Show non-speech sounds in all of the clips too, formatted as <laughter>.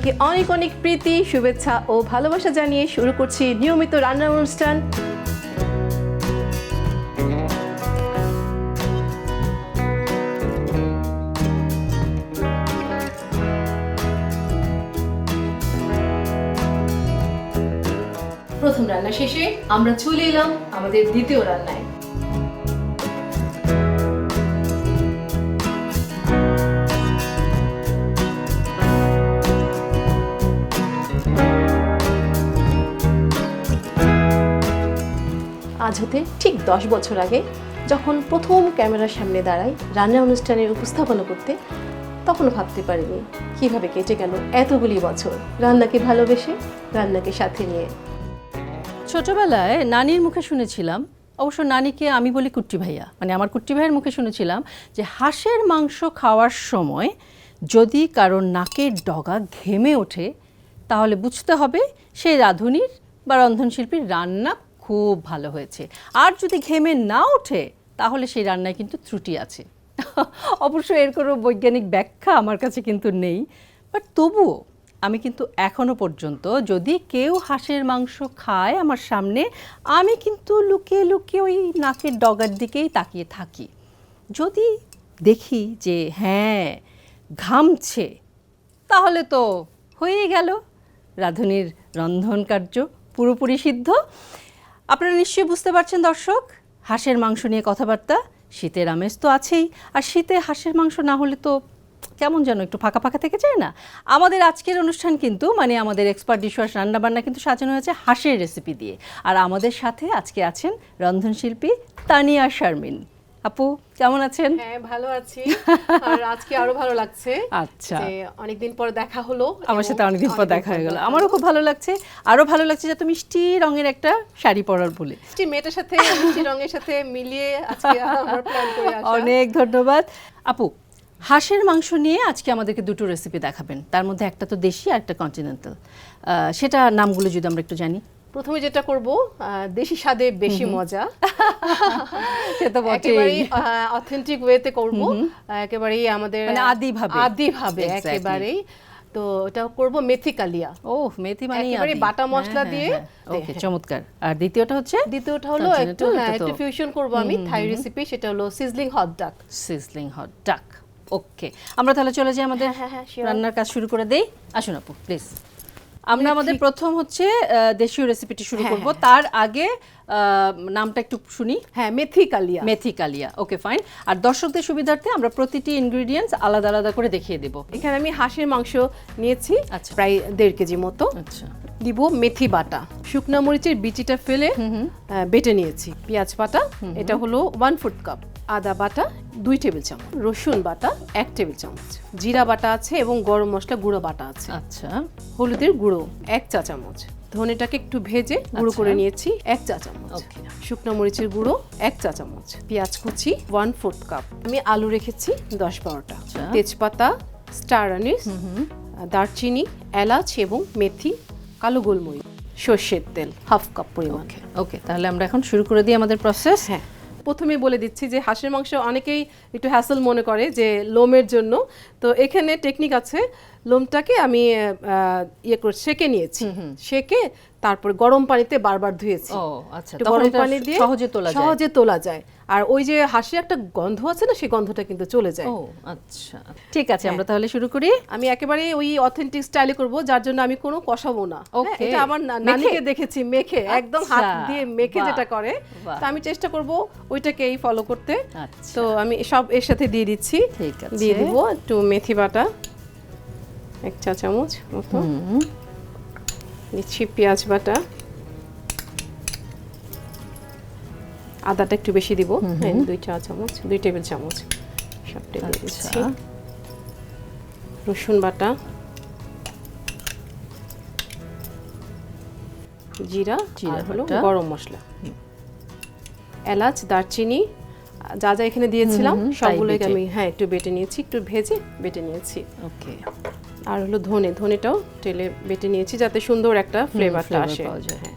সবাইকে অনেক অনেক প্রীতি, শুভেচ্ছা ও ভালোবাসা জানিয়ে শুরু করছি নিয়মিত রান্নার অনুষ্ঠান। প্রথম রান্না শেষে আমরা চলে এলাম আমাদের দ্বিতীয় রান্নায়। আজ হতে ঠিক দশ বছর আগে যখন প্রথম ক্যামেরার সামনে দাঁড়াই রান্না অনুষ্ঠানের উপস্থাপনা করতে তখনও ভাবতে পারিনি কীভাবে কেটে গেল এতগুলি বছর। রান্নাকে ভালোবেসে রান্নাকে সাথে নিয়ে। ছোটবেলায় নানির মুখে শুনেছিলাম, অবশ্য নানিকে আমি বলি কুট্টি ভাইয়া মানে আমার কুট্টি ভাইয়ের মুখে শুনেছিলাম যে হাঁসের মাংস খাওয়ার সময় যদি কারোর নাকের ডগা ঘেমে ওঠে, তাহলে বুঝতে হবে সেই রাঁধুনির বা রন্ধনশিল্পীর রান্না খুব ভালো হয়েছে। আর যদি ঘেমে না ওঠে, তাহলে সেই রান্নায় কিন্তু ত্রুটি আছে। অবশ্য এর কোনো বৈজ্ঞানিক ব্যাখ্যা আমার কাছে কিন্তু নেই। বাট তবুও আমি কিন্তু এখনও পর্যন্ত যদি কেউ হাঁসের মাংস খায় আমার সামনে, আমি কিন্তু লুকিয়ে লুকিয়ে ওই নাকের ডগার দিকেই তাকিয়ে থাকি। যদি দেখি যে হ্যাঁ ঘামছে, তাহলে তো হয়েই গেল। রাঁধুনির রন্ধন কার্য পুরোপুরি সিদ্ধ। আপনারা নিশ্চয়ই বুঝতে পারছেন, দর্শক। হাঁসের মাংস নিয়ে কথাবার্তা, শীতের আমেজ তো আছেই। আর শীতে হাঁসের মাংস না হলে তো কেমন যেন একটু ফাঁকা ফাঁকা থেকে যায় না? আমাদের আজকের অনুষ্ঠান কিন্তু মানে আমাদের এক্সপার্ট ডিশওয়াশ রান্নাবান্না কিন্তু সাজানো হয়েছে হাঁসের রেসিপি দিয়ে। আর আমাদের সাথে আজকে আছেন রন্ধনশিল্পী তানিয়া শারমিন। আপু কেমন আছেন? হ্যাঁ ভালো আছি। আর আজকে আরও ভালো লাগছে আচ্ছা। যে অনেকদিন পর দেখা হলো আমার সাথে অনেকদিন পর দেখা হয়ে গেল। আমারও খুব ভালো লাগছে। আরও ভালো লাগছে যে তুমি মিষ্টি রঙের একটা শাড়ি পরার বলে। মিষ্টি মেয়েটার সাথে মিষ্টি রঙের সাথে মিলিয়ে আজকে আমার প্ল্যান করে আসা। অনেক ধন্যবাদ। আপু হাঁসের মাংস নিয়ে আজকে আমাদেরকে দুটো রেসিপি দেখাবেন। তার মধ্যে একটা তো দেশি আর একটা কন্টিনেন্টাল সেটা নামগুলো যদি আমরা একটু জানি। প্রথমে যেটা করব দেশি স্বাদে বেশি মজা। <laughs> সে তো বটেই। একেবারেই অথেন্টিক ওয়েতে করব। একেবারেই আমাদের মানে আদিভাবে। আদিভাবে Exactly. একেবারেই। তো এটা করব মেথি কালিয়া। ও মেথি মানে একেবারে বাটা মশলা দিয়ে ওকে চমৎকার। আর দ্বিতীয়টা হচ্ছে? দ্বিতীয়টা হলো একটু হ্যাঁ একটু ফিউশন করব আমি থাই রেসিপি সেটা হলো sizzling hot duck sizzling hot duck okay আমরা তাহলে চলে যাই আমাদের হ্যাঁ, হ্যাঁ, হ্যাঁ, রান্নার কাজ শুরু করে দেই। আসুন আপু প্লিজ আমরা আমাদের প্রথম হচ্ছে আহ, দেশীয় রেসিপিটি শুরু হ্যাঁ, করব। তার আগে নামটা একটু শুনি। হ্যাঁ মেথি কালিয়া মেথি কালিয়া ওকে ফাইন আর দর্শকদের সুবিধার্থে আমরা প্রতিটি ইনগ্রেডিয়েন্টস আলাদা আলাদা করে দেখিয়ে দেব। এখানে আমি হাঁসের মাংস নিয়েছি আচ্ছা। প্রায় দেড় কেজি মতো। আচ্ছা। দিব মেথি বাটা। শুকনা মরিচের বিচিটা ফেলে বেটে নিয়েছি। পেঁয়াজ বাটা এটা হলো ওয়ান ফুট কাপ আদা বাটা দুই টেবিল চামচ। রসুন বাটা এক টেবিল চামচ। জিরা বাটা আছে এবং গরম মশলা গুঁড়ো বাটা আছে। আচ্ছা। হলুদের গুঁড়ো এক চা চামচ। ধনেটাকে একটু ভেজে গুঁড়ো করে নিয়েছি এক চা চামচ. শুকনো মরিচের গুঁড়ো এক চা চামচ। পেঁয়াজ কুচি ওয়ান ফোর্থ কাপ আমি আলু রেখেছি দশ বারোটা। আচ্ছা। তেজপাতা স্টার আনিস দারচিনি এলাচ এবং মেথি কালো গোলমরিচ সর্ষের তেল হাফ কাপ পরিমাণ। ওকে তাহলে আমরা এখন শুরু করে দিই আমাদের প্রসেস হ্যাঁ। প্রথমে বলে দিচ্ছি যে হাঁসের মাংস অনেকেই একটু হ্যাসেল মনে করে যে লোমের জন্য। তো এখানে টেকনিক আছে লোমটাকে আমি আহ, ইয়ে করে সেকে নিয়েছি। সেকে তারপর গরম পানিতে বারবার ধুয়েছি। আচ্ছা গরম পানি দিয়ে সহজে তোলা যায়। সহজে তোলা যায়। আর ওই যে হাঁসের একটা গন্ধ আছে না সেই গন্ধটা কিন্তু চলে যায়। ও আচ্ছা। ঠিক আছে আমরা তাহলে শুরু করি। আমি একেবারে ওই অথেন্টিক স্টাইলে করব যার জন্য আমি কোনো কষাবো না। হ্যাঁ, এটা আমার নানিকে দেখেছি মেখে একদম হাত আচ্ছা, দিয়ে মেখে যেটা করে। তো আমি চেষ্টা করব ওইটাকেই ফলো করতে। আচ্ছা। তো আমি সব এর সাথে দিয়ে দিচ্ছি। ঠিক আছে। দিয়ে দিব একটু মেথি বাটা। এক চা চামচ মতো দিচ্ছি পেঁয়াজ বাটা। আদাটা একটু বেশি দিব। দুই চা চামচ দুই টেবিল চামচ সবটা দিয়ে দিচ্ছি। আচ্ছা রসুন বাটা। জিরা জিরা হলো গরম মশলা। এলাচ দারচিনি যা যা এখানে দিয়েছিলাম সবগুলোকে আমি হ্যাঁ একটু বেটে নিয়েছি একটু ভেজে বেটে নিয়েছি। ওকে। আর হলো ধনে ধনেটাও তেলে বেটে নিয়েছি যাতে সুন্দর একটা ফ্লেভারটা আসে। হ্যাঁ।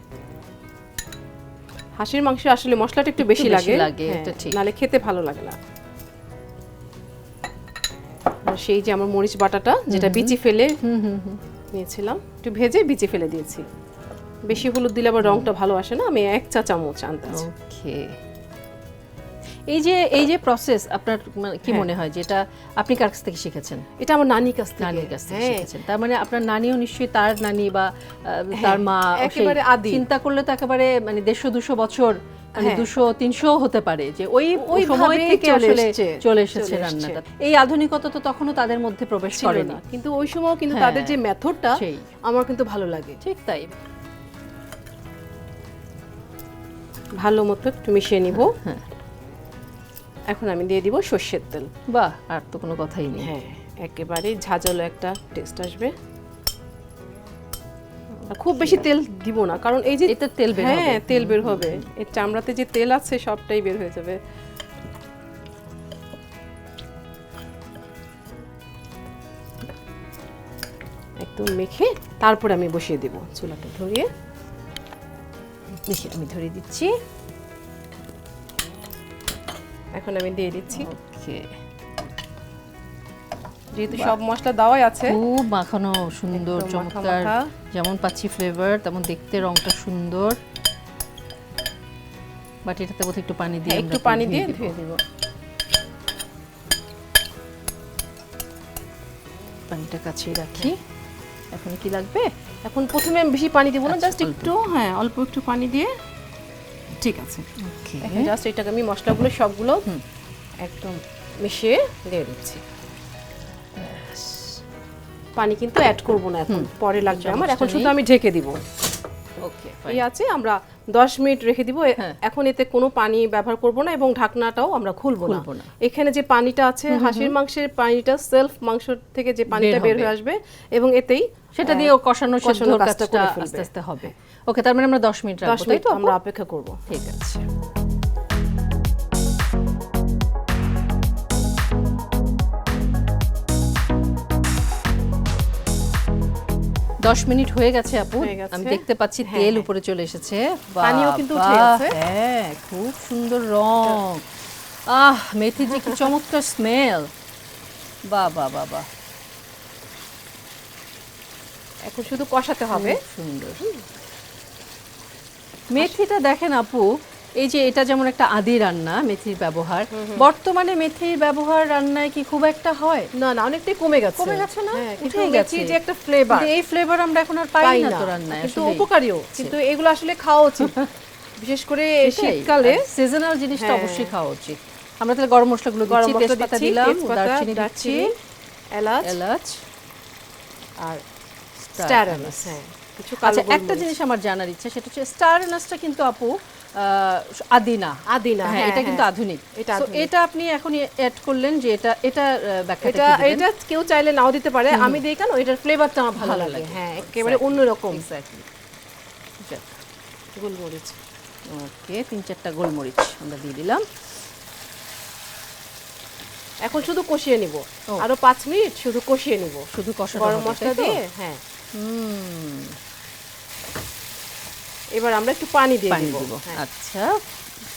হাঁসের মাংসে আসলে মশলাটা একটু বেশি লাগে। লাগে, হ্যাঁ। নালে খেতে ভালো লাগে না। সেই যে আমার মরিচ বাটাটা যেটা বিচি ফেলে নিয়েছিলাম একটু ভেজে বিচি ফেলে দিয়েছি। বেশি হলুদ দিলে আবার রংটা ভালো আসে না আমি এক চা চামচ আনতাম ওকে। এই যে এই যে প্রসেস আপনার মানে কি হ্যাঁ। মনে হয় যে এটা আপনি কার কাছ থেকে শিখেছেন এটা আমার নানির কাছ থেকে নানির কাছ থেকে হ্যাঁ। শিখেছেন তার মানে আপনার নানিও নিশ্চয়ই তার নানি বা তার মা একেবারে আদি। চিন্তা করলে তো একেবারে মানে দেড়শো দুশো বছর মানে হ্যাঁ। দুশো তিনশো হতে পারে যে ওই ওই সময় থেকে আসলে চলে এসেছে রান্নাটা এই আধুনিকতা তো তখনও তাদের মধ্যে প্রবেশ ছিল না কিন্তু ওই সময় কিন্তু হ্যাঁ। তাদের যে মেথডটা সেই। আমার কিন্তু ভালো লাগে ঠিক তাই ভালো মতো একটু মিশিয়ে নিব হ্যাঁ। এখন আমি দিয়ে দিব সর্ষের তেল। বাহ আর তো কোনো কথাই নেই। হ্যাঁ একেবারে ঝাঁঝালো একটা টেস্ট আসবে। খুব বেশি তেল দিব না কারণ এই যে এতে তেল বের হ্যাঁ তেল বের হবে। এই চামড়াতে যে তেল আছে সবটাই বের হয়ে যাবে। একদম মেখে তারপর আমি বসিয়ে দিব চুলাটা ধরিয়ে। দেখি আমি ধরিয়ে দিচ্ছি। এখন আমি দিয়ে দিচ্ছি। ওকে যেহেতু সব মশলা দেওয়াই আছে খুব মাখানো সুন্দর চমৎকার। যেমন পাচ্ছি ফ্লেভার তেমন দেখতে রংটা সুন্দর। বাট এটাতে বোধহয় একটু পানি দিয়ে হ্যাঁ, একটু পানি দিয়ে ধুয়ে দিব। পানিটা কাছেই রাখি। এখন কি লাগবে? এখন প্রথমে আমি বেশি পানি দিব না আচ্ছা, জাস্ট একটু হ্যাঁ অল্প একটু পানি দিয়ে ঠিক আছে। ওকে এখন জাস্ট এটাকে আমি মশলাগুলো সবগুলো একদম মিশিয়ে দিয়ে দিচ্ছি। পানি কিন্তু অ্যাড করব না এখন পরে লাগবে আমার। এখন শুধু আমি ঢেকে দিব। ওকে এই আছে আমরা 10 মিনিট রেখে দিব। হ্যাঁ। এখন এতে কোনো পানি ব্যবহার করব না এবং ঢাকনাটাও আমরা খুলবো না। এখানে যে পানিটা আছে হাঁসের মাংসের পানিটা সেলফ মাংস থেকে যে পানিটা বের হয়ে আসবে এবং এতেই সেটা দিয়ে কষানো সেদ্ধর কাজটা। আস্তে আস্তে হবে। ওকে তার মানে আমরা 10 মিনিট 10 রাখব তাই তো আমরা অপেক্ষা করব। ঠিক আছে। দশ মিনিট হয়ে গেছে আপু। আমি দেখতে পাচ্ছি হ্যাঁ, তেল হ্যাঁ। উপরে চলে এসেছে। পানিও কিন্তু উঠে বাবা, গেছে। হ্যাঁ খুব সুন্দর রং। আহ মেথির যে কি চমৎকার স্মেল বাহ বাহ বাহ বাহ এখন শুধু কষাতে হবে। সুন্দর। মেথিটা দেখেন আপু এই যে এটা যেমন একটা আদি রান্না মেথির ব্যবহার। বর্তমানে মেথির ব্যবহার রান্নায় কি খুব একটা হয়? না না অনেকটাই কমে গেছে। কমে গেছে না? হ্যাঁ, কিন্তু গেছে। যে একটা ফ্লেভার এই ফ্লেভার আমরা এখন আর পাই না তো রান্নায় কিন্তু উপকারীও। কিন্তু এগুলো আসলে খাওয়া উচিত। <laughs> বিশেষ করে শীতকালে সিজনাল জিনিসটা হ্যাঁ। অবশ্যই খাওয়া উচিত। আমরা তাহলে গরম মশলাগুলো গরম তেজপাতা দিলাম দারচিনি দিচ্ছি এলাচ এলাচ আর স্টার। হ্যাঁ। কিছু আচ্ছা একটা জিনিস আমার জানার ইচ্ছা সেটা হচ্ছে স্টার এনাসটা কিন্তু আপু আহ, আদি না আদি না হ্যাঁ এটা কিন্তু আধুনিক। এটা এটা আপনি এখন অ্যাড করলেন যে এটা এটা এটা এটা কেউ চাইলে নাও দিতে পারে। আমি দিই কেন এটার ফ্লেভারটা আমার ভালো লাগে। হ্যাঁ একেবারে অন্যরকম. গোলমরিচ। ওকে তিন চারটা গোলমরিচ আমরা দিয়ে দিলাম। এখন শুধু কষিয়ে নিব। আরও পাঁচ মিনিট শুধু কষিয়ে নিব। শুধু কষানো গরম মশলা দিয়ে হ্যাঁ। হুম, এবার আমরা একটু পানি দিয়ে পানি দিব। হ্যাঁ। আচ্ছা।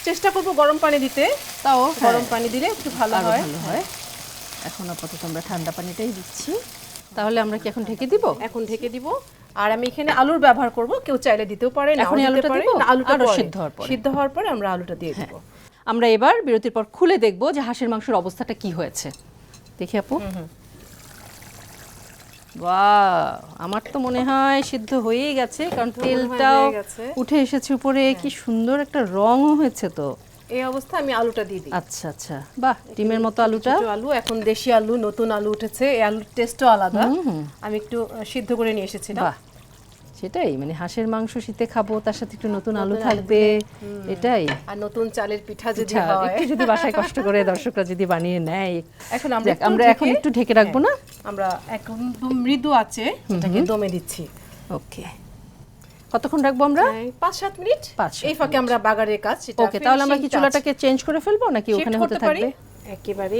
চেষ্টা করব গরম পানি দিতে তাও গরম পানি দিলে একটু ভালো হয়। ভালো হয়। এখন আপাতত আমরা ঠান্ডা পানিটাই দিচ্ছি। তাহলে আমরা কি এখন ঢেকে দিব? এখন ঢেকে দিব। আর আমি এখানে আলুর ব্যবহার করব কেউ চাইলে দিতেও পারে নাও এখনই দিতে আলুটা দিব? আলুটা সিদ্ধ হওয়ার পরে? সিদ্ধ হওয়ার পরে আমরা আলুটা দিয়ে দিব। আমরা এবার বিরতির পর খুলে দেখব যে হাঁসের মাংসের অবস্থাটা কি হয়েছে। দেখি আপু। আমার তো মনে হয় সিদ্ধ হয়েই গেছে কারণ তেলটাও উঠে এসেছে উপরে কি সুন্দর একটা রঙও হয়েছে তো। এই অবস্থা আমি আলুটা দিয়ে দিই। আচ্ছা আচ্ছা বাহ ডিমের মতো আলুটা। আলু এখন দেশি আলু নতুন আলু উঠেছে এই আলুর টেস্টও আলাদা। আমি একটু সিদ্ধ করে নিয়ে এসেছি বাহ। সেটাই মানে হাঁসের মাংস শীতে খাব তার সাথে একটু নতুন আলু থাকবে এটাই। আর নতুন চালের পিঠা যদি হয়। একটু যদি বাসায় কষ্ট করে দর্শকরা যদি বানিয়ে নেয়। এখন আমরা আমরা এখন একটু ঢেকে রাখব না? আমরা একদম মৃদু আছে এটাকে দমে দিচ্ছি। ওকে। কতক্ষণ রাখব আমরা? পাঁচ সাত মিনিট। এই ফাঁকে আমরা বাগারের কাজ ওকে তাহলে আমরা কি চুলাটাকে চেঞ্জ করে ফেলব নাকি ওখানে হতে থাকবে? একেবারে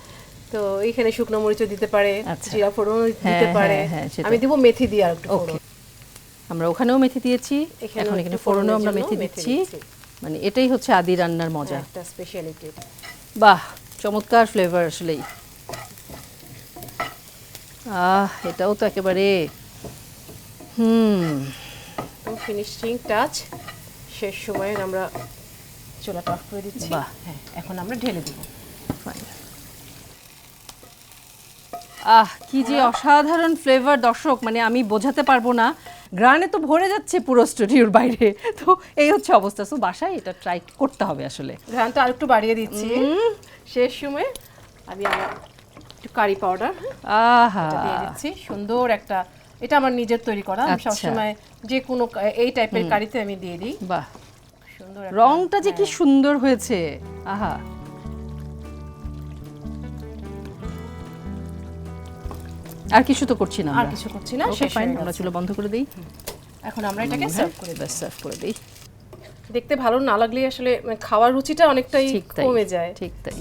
তো এইখানে শুকনো মরিচও দিতে পারে আচ্ছা। জিরা ফোড়নও দিতে হ্যাঁ, পারে। হ্যাঁ, হ্যাঁ। আমি দিব মেথি দিয়ে আর একটু আমরা ওখানেও মেথি দিয়েছি এখন এখানে ফোড়নও আমরা মেথি দিচ্ছি। মানে এটাই হচ্ছে আদি রান্নার মজা। একটা স্পেশালিটি বাহ চমৎকার ফ্লেভার আসলেই। আহ এটাও তো একেবারে হুম। ফিনিশিং টাচ শেষ সময়ে আমরা চুলাটা অফ করে দিচ্ছি। বাহ। হ্যাঁ। এখন আমরা ঢেলে দিব। Fine. আহ কি যে অসাধারণ ফ্লেভার দর্শক মানে আমি বোঝাতে পারব না। গ্রানে তো ভরে যাচ্ছে পুরো স্টুডিওর বাইরে। <laughs> তো এই হচ্ছে অবস্থা। তো বাসায় এটা ট্রাই করতে হবে আসলে। ঘ্রানটা আরেকটু বাড়িয়ে দিচ্ছি। শেষ সময়ে আমি আমার একটু কারি পাউডার আহা। দিয়ে দিচ্ছি। সুন্দর একটা এটা আমার নিজের তৈরি করা। আমি আচ্ছা। সবসময় যে কোনো এই টাইপের কারিতে আমি দিয়ে দিই। বাহ। সুন্দর একটা- রংটা যে কি সুন্দর হয়েছে। আহা। আর কিছু তো করছি না আর কিছু করছি না শেষ ফাইন আমরা চুলো বন্ধ করে দিই। এখন আমরা এটাকে সার্ভ করে ব্যাস সার্ভ করে দিই। দেখতে ভালো না লাগলে আসলে মানে খাওয়ার রুচিটা অনেকটাই কমে যায়। ঠিক তাই।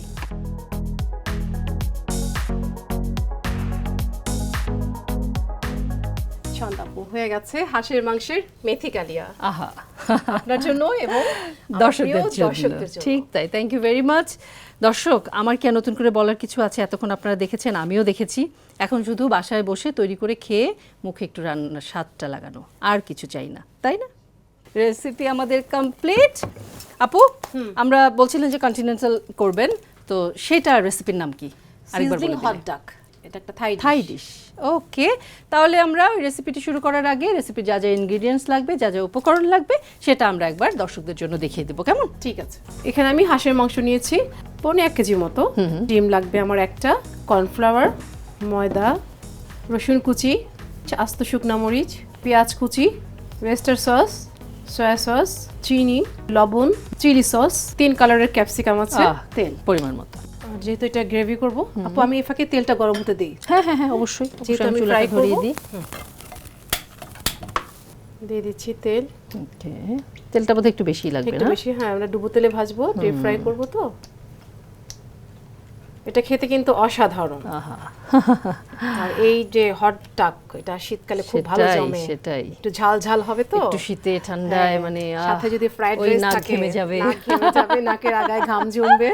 হয়ে গেছে হাঁসের মাংসের মেথি কালিয়া। আহা। আপনার জন্য এবং <laughs> দর্শকদের জন্য। ঠিক তাই থ্যাংক ইউ ভেরি মাচ দর্শক আমার কি নতুন করে বলার কিছু আছে? এতক্ষণ আপনারা দেখেছেন আমিও দেখেছি। এখন শুধু বাসায় বসে তৈরি করে খেয়ে মুখে একটু রান্নার স্বাদটা লাগানো। আর কিছু চাই না তাই না? রেসিপি আমাদের কমপ্লিট আপু আমরা বলছিলেন যে কন্টিনেন্টাল করবেন তো সেটা রেসিপির নাম কি? আরেকবার হট ডাক এটা একটা থাই থাই ডিশ ওকে তাহলে আমরা রেসিপিটি শুরু করার আগে রেসিপির যা যা ইনগ্রিডিয়েন্টস লাগবে যা যা উপকরণ লাগবে সেটা আমরা একবার দর্শকদের জন্য দেখিয়ে দেবো। কেমন? ঠিক আছে। এখানে আমি হাঁসের মাংস নিয়েছি। পৌনে এক কেজি মতো। ডিম লাগবে আমার একটা কর্নফ্লাওয়ার ময়দা রসুন কুচি আস্ত শুকনা মরিচ পেঁয়াজ কুচি ওয়েস্টার সস সয়া সস চিনি লবণ চিলি সস তিন কালারের ক্যাপসিকাম আছে। তেল পরিমাণ মতো। যেহেতু এটা গ্রেভি করব আপু আমি এই ফাঁকে তেলটা গরম হতে দিই। হ্যাঁ হ্যাঁ হ্যাঁ অবশ্যই যেহেতু আমি ধরিয়ে করব। দিই। দিয়ে দিচ্ছি তেল। তেলটা বোধহয় একটু বেশি লাগবে একটু বেশি হ্যাঁ আমরা ডুবো তেলে ভাজবো ডিপ ফ্রাই করব তো। এটা খেতে কিন্তু অসাধারণ। আর এই যে হট ডাক এটা শীতকালে খুব ভালো জমে। সেটাই। একটু ঝাল ঝাল হবে তো? একটু শীতে ঠান্ডায় হ্যাঁ, মানে সাথে যদি ফ্রাইড রাইস থাকে ঘেমে যাবে। যাবে নাকের আগায় ঘাম জমবে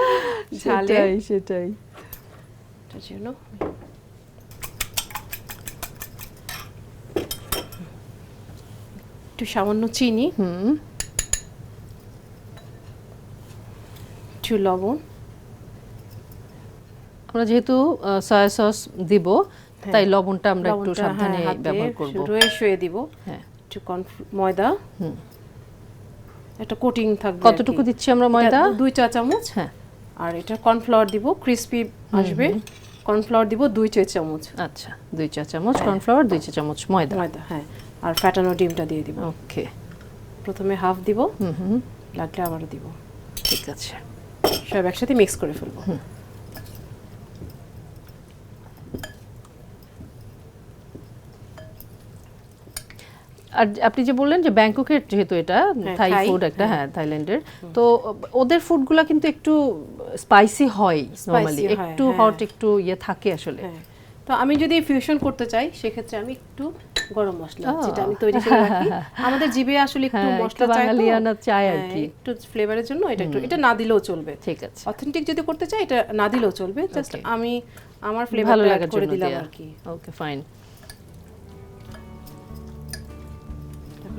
<laughs> ঝালে। সেটাই। সেটাই একটু সামান্য চিনি। হুম। একটু লবণ। আমরা যেহেতু সয়া সস দিব তাই লবণটা আমরা একটু লবণটা, সাবধানে হ্যাঁ, ব্যবহার করব। রয়ে শুয়ে দিব। হ্যাঁ। একটু ময়দা। একটা কোটিং থাকবে কতটুকু দিচ্ছি আমরা ময়দা? দুই চা চামচ। হ্যাঁ। আর এটা কর্নফ্লাওয়ার দিব ক্রিস্পি আসবে। কর্নফ্লাওয়ার দিব দুই চা চামচ। আচ্ছা দুই চা চামচ কর্নফ্লাওয়ার দুই চা চামচ ময়দা। ময়দা হ্যাঁ। আর ফ্যাটানো ডিমটা দিয়ে দিব। ওকে। প্রথমে হাফ দিব। হুম হুম। লাগলে আবারও দিব। ঠিক আছে। সব একসাথে মিক্স করে ফেলব। আর আপনি যে বললেন যে ব্যাংককের যেহেতু এটা হ্যাঁ, থাই ফুড একটা হ্যাঁ। থাইল্যান্ডের তো ওদের ফুডগুলো কিন্তু একটু স্পাইসি হয় নরমালি একটু হ্যাঁ। হট একটু ইয়ে থাকে আসলে। হ্যাঁ। তো আমি যদি ফিউশন করতে চাই সেক্ষেত্রে আমি একটু গরম মশলা যেটা আমি তৈরি করে রাখি। আমাদের জিভে আসলে একটু হ্যাঁ, মশলা চাই বাঙালিয়ানা চাই আর হ্যাঁ, কি। একটু ফ্লেভারের জন্য এটা একটু এটা না দিলেও চলবে। ঠিক আছে। অথেন্টিক যদি করতে চাই এটা না দিলেও চলবে। জাস্ট আমি আমার ভালো ফ্লেভার লাগার করে জন্য দিলাম আর কি। ওকে ফাইন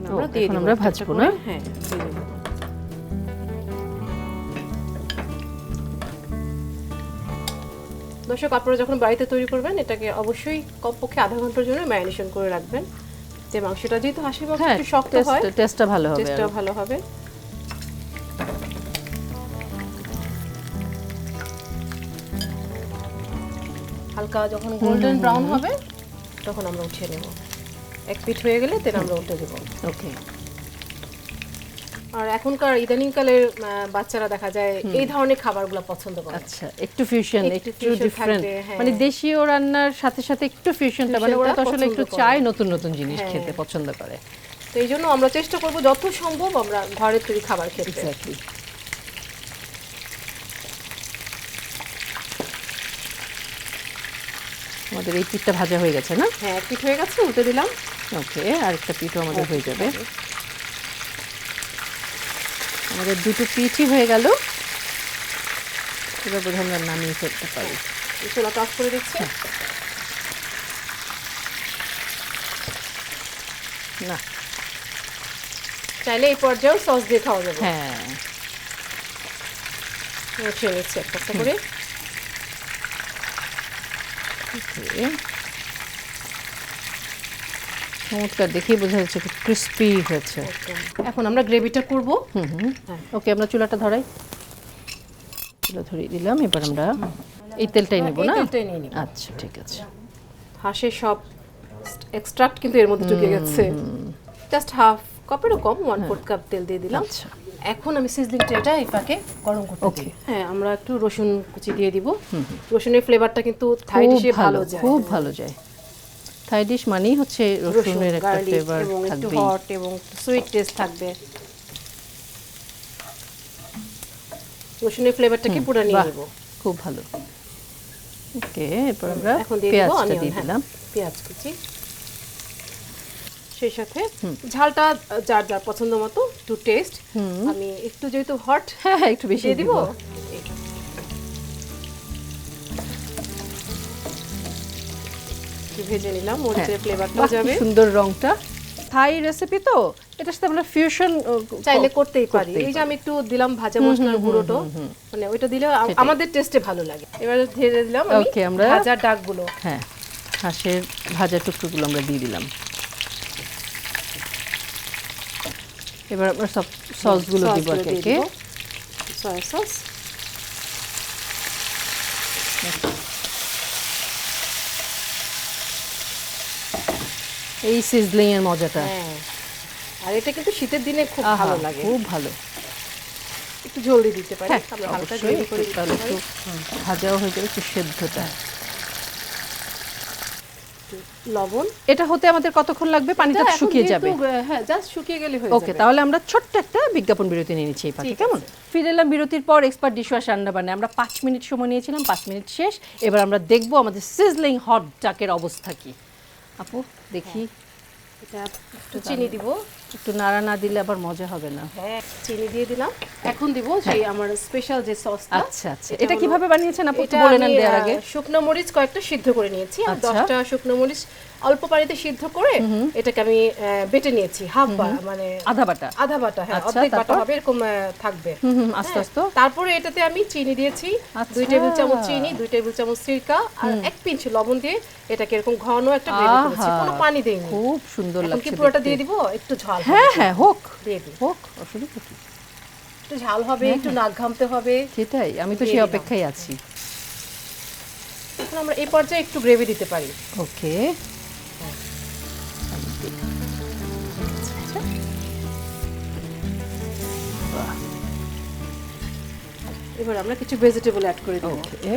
আমরা দিয়ে আমরা ভাজবো না? হ্যাঁ দর্শক আপনারা যখন বাড়িতে তৈরি করবেন এটাকে অবশ্যই কমপক্ষে আধা ঘণ্টার জন্য ম্যারিনেশন করে রাখবেন। যে মাংসটা যেহেতু হাসির মাংস হ্যাঁ একটু শক্ত হয় টেস্টটা ভালো হবে টেস্টটা ভালো হবে। হালকা যখন গোল্ডেন ব্রাউন হবে তখন আমরা উঠিয়ে নেব। এক পিঠ হয়ে গেলে তেল আমরা উঠে দেবো ওকে আর এখনকার ইদানিংকালের বাচ্চারা দেখা যায় এই ধরনের খাবারগুলো পছন্দ করে। আচ্ছা একটু ফিউশন একটু ডিফারেন্ট হ্যাঁ। মানে দেশীয় রান্নার সাথে সাথে একটু ফিউশনটা মানে ওরা তো আসলে একটু চায় নতুন নতুন জিনিস হ্যাঁ। খেতে পছন্দ করে। তো এই জন্য আমরা চেষ্টা করব যত সম্ভব আমরা ঘরে তৈরি খাবার খেতে। এক্স্যাক্টলি আমাদের এই পিঠটা ভাজা হয়ে গেছে না? হ্যাঁ পিঠ হয়ে গেছে উঠে দিলাম। ওকে আরেকটা পিঠও আমাদের হয়ে যাবে। আমাদের দুটো পিঠই হয়ে গেল। এবার বোধহয় আমরা নামিয়ে ফেলতে পারি। চুলাটা অফ করে দিচ্ছি। না। চাইলে এই পর্যায়েও সস দিয়ে খাওয়া যাবে। হ্যাঁ। উঠিয়ে নিচ্ছি একটা করে। চমৎকার দেখেই বোঝা যাচ্ছে খুব ক্রিস্পি হয়েছে। এখন আমরা গ্রেভিটা করব। হুম হুম। হ্যাঁ। ওকে আমরা চুলাটা ধরাই। চুলা ধরিয়ে দিলাম এবার আমরা এই তেলটাই নেব না? তেলটাই নিয়ে নিব। আচ্ছা ঠিক আছে। হাঁসের সব এক্সট্রাক্ট কিন্তু এর মধ্যে ঢুকে গেছে। জাস্ট হাফ কাপেরও কম ওয়ান ফোর্থ কাপ তেল দিয়ে দিলাম। আচ্ছা। এখন আমি সিজলিং ট্রেটা এই ফাঁকে গরম করতে. দিই। হ্যাঁ আমরা একটু রসুন কুচি দিয়ে দিব। রসুনের ফ্লেভারটা কিন্তু থাই ডিশে ভালো যায়। খুব ভালো যায়। থাই ডিশ মানেই হচ্ছে রসুনের একটা ফ্লেভার থাকবেই। হট এবং সুইট টেস্ট থাকবে। রসুনের ফ্লেভারটাকে পুরো নিয়ে নিব? খুব ভালো। ওকে এরপর আমরা পেঁয়াজটা দিয়ে হ্যাঁ দিলাম। পেঁয়াজ কুচি। সেই সাথে ঝালটা যার যার পছন্দ মতো টু টেস্ট আমি একটু যেহেতু হট হ্যাঁ হ্যাঁ একটু বেশি দিয়ে দিব। একটু ভেজে নিলাম মরিচের ফ্লেভারটা যাবে। সুন্দর রংটা। থাই রেসিপি তো এটার সাথে আমরা ফিউশন চাইলে করতেই পারি। এই যে আমি একটু দিলাম ভাজা মশলার গুঁড়োটো। মানে ওইটা দিলে আমাদের টেস্টে ভালো লাগে। এবার ঢেলে দিলাম Okay, আমরা- ভাজা ডাকগুলো। হ্যাঁ হাঁসের ভাজা টুকরোগুলো আমরা দিয়ে দিলাম। এবার আমরা সব সসগুলো দিব একে। সয়া সস এই সিজলিং এর মজাটা। হ্যাঁ। আর এটা কিন্তু শীতের দিনে খুব ভালো লাগে। খুব ভালো। একটু জলদি দিতে পারি হ্যাঁ আমরা হালকা গ্রেভি করে একটু তাহলে একটু ভাজাও হয়ে যাবে একটু সেদ্ধটা। লবণ। এটা হতে আমাদের কতক্ষণ লাগবে? পানিটা শুকিয়ে যাবে। হ্যাঁ জাস্ট শুকিয়ে গেলে হয়ে ওকে তাহলে আমরা ছোট্ট একটা বিজ্ঞাপন বিরতি নিয়ে নিচ্ছি এই কেমন? ফিরে এলাম বিরতির পর এক্সপার্ট ডিশওয়াশ রান্না বান্না আমরা পাঁচ মিনিট সময় নিয়েছিলাম পাঁচ মিনিট শেষ। এবার আমরা দেখব আমাদের সিজলিং হট ডাকের অবস্থা কি। আপু দেখি। এটা একটু চিনি দিব। একটু নাড়া না দিলে আবার মজা হবে না। হ্যাঁ চিনি দিয়ে দিলাম। এখন দিব সেই আমার স্পেশাল যে সসটা। আচ্ছা আচ্ছা। এটা কীভাবে বানিয়েছেন আপু? একটু বলে নেন দেওয়ার আগে। শুকনো মরিচ কয়েকটা সিদ্ধ করে নিয়েছি। আর আচ্ছা। দশটা শুকনো মরিচ অল্প পানিতে সিদ্ধ করে এটাকে আমি বেটে নিয়েছি হাফ মানে আধা বাটা। আধা বাটা হ্যাঁ আচ্ছা, অর্ধেক বাটা হবে এরকম থাকবে। আস্তে হ্যাঁ, আস্তে। তারপরে এটাতে আমি চিনি দিয়েছি আচ্ছা। দুই টেবিল চামচ চিনি দুই টেবিল চামচ সিরকা আর এক পিঞ্চ লবণ দিয়ে এটাকে এরকম ঘন একটা গ্রেভি করেছি কোনো পানি দেইনি। খুব সুন্দর এখন কি পুরোটা দিয়ে দিব? একটু ঝাল হ্যাঁ হ্যাঁ হোক। দিয়ে দিই। হোক অসুবিধা কি। একটু ঝাল হবে একটু নাক ঘামতে হবে। সেটাই আমি তো সেই অপেক্ষায় আছি। এখন আমরা এই পর্যায়ে একটু গ্রেভি দিতে পারি। ওকে। এবার আমরা কিছু ভেজিটেবল অ্যাড করে দেবো। ওকে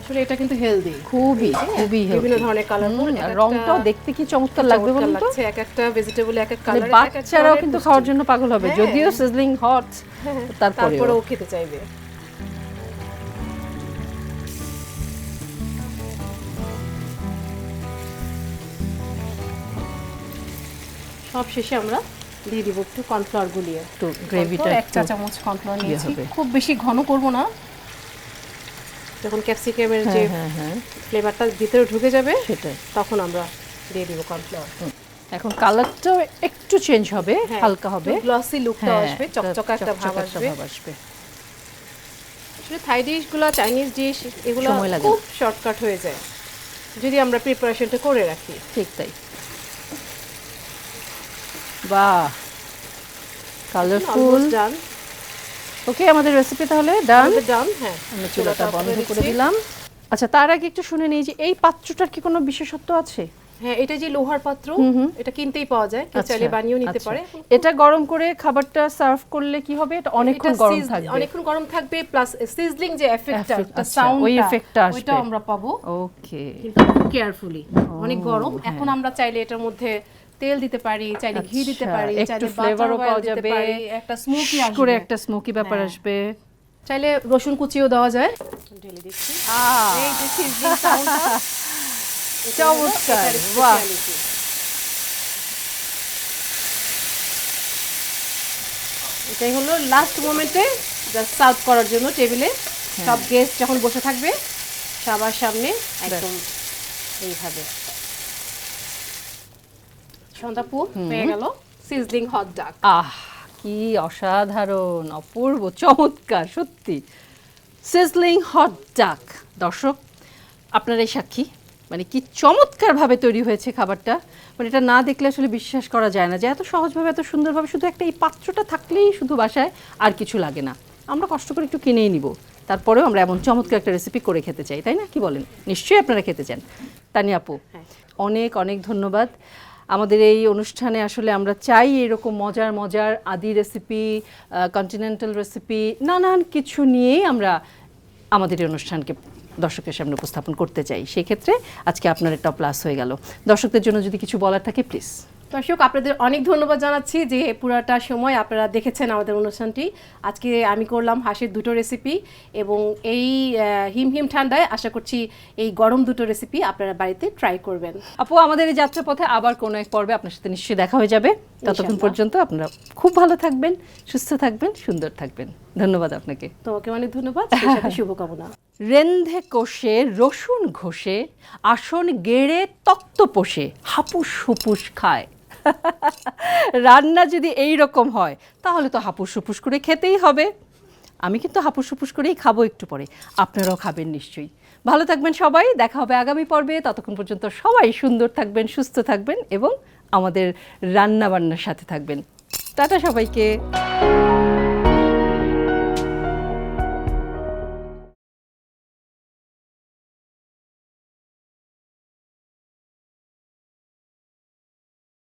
আসলে এটা কিন্তু হেলদি খুবই খুবই বিভিন্ন ধরনের কালারফুল রংটাও দেখতে কি চমৎকার লাগবে বলুন তো? এক একটা ভেজিটেবল এক এক মানে কালার বাচ্চারাও কিন্তু খাওয়ার জন্য পাগল হবে। হ্যাঁ। যদিও সিজলিং হট তারপরে তারপরেও। খেতে চাইবে। সব শেষে আমরা দিয়ে দিব একটু কর্নফ্লাওয়ার গুলিয়ে। একটু গ্রেভিটা এক চা চামচ কর্নফ্লাওয়ার ইয়ে নিয়েছি। খুব বেশি ঘন করব না। যখন ক্যাপসিকামের যে হ্যাঁ হ্যাঁ। হ্যাঁ ফ্লেভারটা ভিতরে ঢুকে যাবে সেটাই। তখন আমরা দিয়ে দিব কর্নফ্লাওয়ার। এখন কালারটাও একটু চেঞ্জ হবে হ্যাঁ, হালকা হবে। গ্লসি লুকটা আসবে চকচকা একটা ভাব আসবে। আসবে। আসলে থাই ডিশগুলো চাইনিজ ডিশ এগুলো খুব শর্টকাট হয়ে যায়। যদি আমরা প্রিপারেশনটা করে রাখি। ঠিক তাই। বাহ। কালারফুল। ডান ওকে আমাদের রেসিপি তাহলে ডান ডান হ্যাঁ। চুলাটা বন্ধ করে দিলাম। আচ্ছা তার আগে একটু শুনে নিই যে এই পাত্রটার কি কোনো বিশেষত্ব আছে? হ্যাঁ এটা যে লোহার পাত্র এটা কিনতেই পাওয়া যায়। কেউ চাইলে আচ্ছা, বানিয়েও নিতে আচ্ছা। পারে। এটা গরম করে খাবারটা সার্ভ করলে কি হবে? এটা অনেকক্ষণ গরম থাকবে। অনেকক্ষণ গরম থাকবে প্লাস সিজলিং যে এফেক্টটা আচ্ছা, সাউন্ড ওই effect-টা আসবে। ওইটাও আমরা পাবো। ওকে কেয়ারফুলি অনেক গরম। হ্যাঁ। এখন আমরা চাইলে এটার মধ্যে তেল দিতে পারি চাইলে ঘি দিতে আচ্ছা, পারি একটু ফ্লেভারও পাওয়া যাবে। একটা স্মোকি আসবে। করে একটা স্মোকি ব্যাপার হ্যাঁ। আসবে। চাইলে রসুন কুচিও দেওয়া যায়। ঢেলে দিচ্ছি। এই যে sizzling sound টা এটা হলো চমৎকার, বাহ। এটাই হলো লাস্ট মোমেন্টে জাস্ট সার্ভ করার জন্য টেবিলে হ্যাঁ। সব গেস্ট যখন বসে থাকবে সবার সামনে একদম এইভাবে। সন্ধ্যাপু হয়ে গেল সিজলিং হট ডাক আহ কি অসাধারণ অপূর্ব চমৎকার সত্যি। সিজলিং হট ডাক দর্শক আপনারাই সাক্ষী মানে কি চমৎকারভাবে তৈরি হয়েছে খাবারটা। মানে এটা না দেখলে আসলে বিশ্বাস করা যায় না যে এত সহজভাবে এত সুন্দরভাবে শুধু একটা এই পাত্রটা থাকলেই শুধু বাসায় আর কিছু লাগে না। আমরা কষ্ট করে একটু কিনেই নিব। তারপরেও আমরা এমন চমৎকার একটা রেসিপি করে খেতে চাই তাই না? কি বলেন? নিশ্চয়ই আপনারা খেতে চান। তানি আপু হ্যাঁ। অনেক অনেক ধন্যবাদ। আমাদের এই অনুষ্ঠানে আসলে আমরা চাই এরকম মজার মজার আদি রেসিপি কন্টিনেন্টাল রেসিপি নানান কিছু নিয়েই আমরা আমাদের এই অনুষ্ঠানকে দর্শকের সামনে উপস্থাপন করতে চাই। সেক্ষেত্রে আজকে আপনার একটা প্লাস হয়ে গেল। দর্শকদের জন্য যদি কিছু বলার থাকে প্লিজ দর্শক আপনাদের অনেক ধন্যবাদ জানাচ্ছি যে পুরাটা সময় আপনারা দেখেছেন আমাদের অনুষ্ঠানটি। আজকে আমি করলাম হাঁসের দুটো রেসিপি এবং এই হিম হিম ঠান্ডায় আশা করছি এই গরম দুটো রেসিপি আপনারা বাড়িতে ট্রাই করবেন। আপু আমাদের এই যাত্রাপথে আবার কোনো এক পর্বে আপনার সাথে নিশ্চয়ই দেখা হয়ে যাবে। ততক্ষণ পর্যন্ত আপনারা খুব ভালো থাকবেন সুস্থ থাকবেন সুন্দর থাকবেন। ধন্যবাদ আপনাকে। তোমাকে অনেক ধন্যবাদ শুভকামনা। <laughs> রেন্ধে কষে রসুন ঘষে আসন গেড়ে তক্ত পোষে হাপুস হুপুস খায়। রান্না যদি এই রকম হয়, তাহলে তো হাপুস সুপুস করে খেতেই হবে। আমি কিন্তু হাপুস সুপুস করেই খাব একটু পরে। আপনারাও খাবেন নিশ্চয়ই। ভালো থাকবেন সবাই, দেখা হবে আগামী পর্বে। ততক্ষণ পর্যন্ত সবাই সুন্দর থাকবেন, সুস্থ থাকবেন এবং আমাদের রান্নাবান্নার সাথে থাকবেন। টাটা সবাইকে।